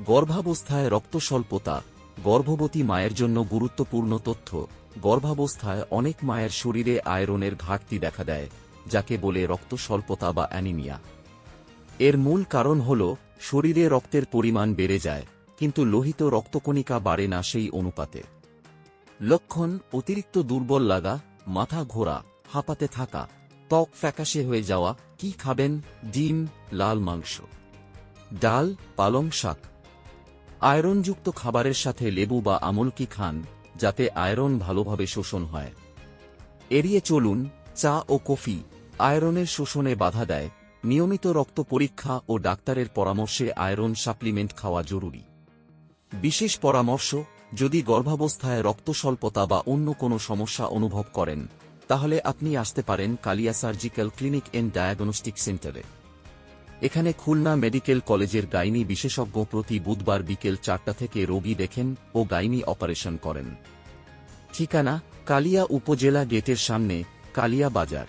গর্ভাবস্থায় রক্ত স্বল্পতা গর্ভবতী মায়ের জন্য গুরুত্বপূর্ণ তথ্য, গর্ভাবস্থায় অনেক মায়ের শরীরে আয়রনের ঘাটতি দেখা দেয়, যাকে বলে রক্ত স্বল্পতা বা অ্যানিমিয়া। এর মূল কারণ হল, শরীরে রক্তের পরিমাণ বেড়ে যায়, কিন্তু লোহিত রক্তকণিকা বাড়ে না সেই অনুপাতে। লক্ষণ, অতিরিক্ত দুর্বল লাগা, মাথা ঘোরা, হাঁপাতে থাকা, ত্বক ফ্যাকাশে হয়ে যাওয়া, কি খাবেন? ডিম, লাল মাংস। ডাল, পালং শাক। আয়রনযুক্ত খাবারের সাথে লেবু বা আমলকি খান, যাতে আয়রন ভালোভাবে শোষণ হয়? এড়িয়ে চলুন, চা ও কফি আয়রনের শোষণে বাধা দেয়। নিয়মিত রক্ত পরীক্ষা ও ডাক্তারের পরামর্শে আয়রন সাপ্লিমেন্ট খাওয়া জরুরি। বিশেষ পরামর্শ, যদি গর্ভাবস্থায় রক্ত স্বল্পতা বা অন্য কোনো সমস্যা অনুভব করেন, তাহলে আপনি আসতে পারেন Kalia surgical clinic and diagnostic সেন্টারে। এখানে খুলনা মেডিকেল কলেজের গাইনি বিশেষজ্ঞ প্রতি বুধবার বিকেল চারটা থেকে রোগী দেখেন ও গাইনি অপারেশন করেন। ঠিকানা, কালিয়া উপজেলা গেটের সামনে, কালিয়া বাজার।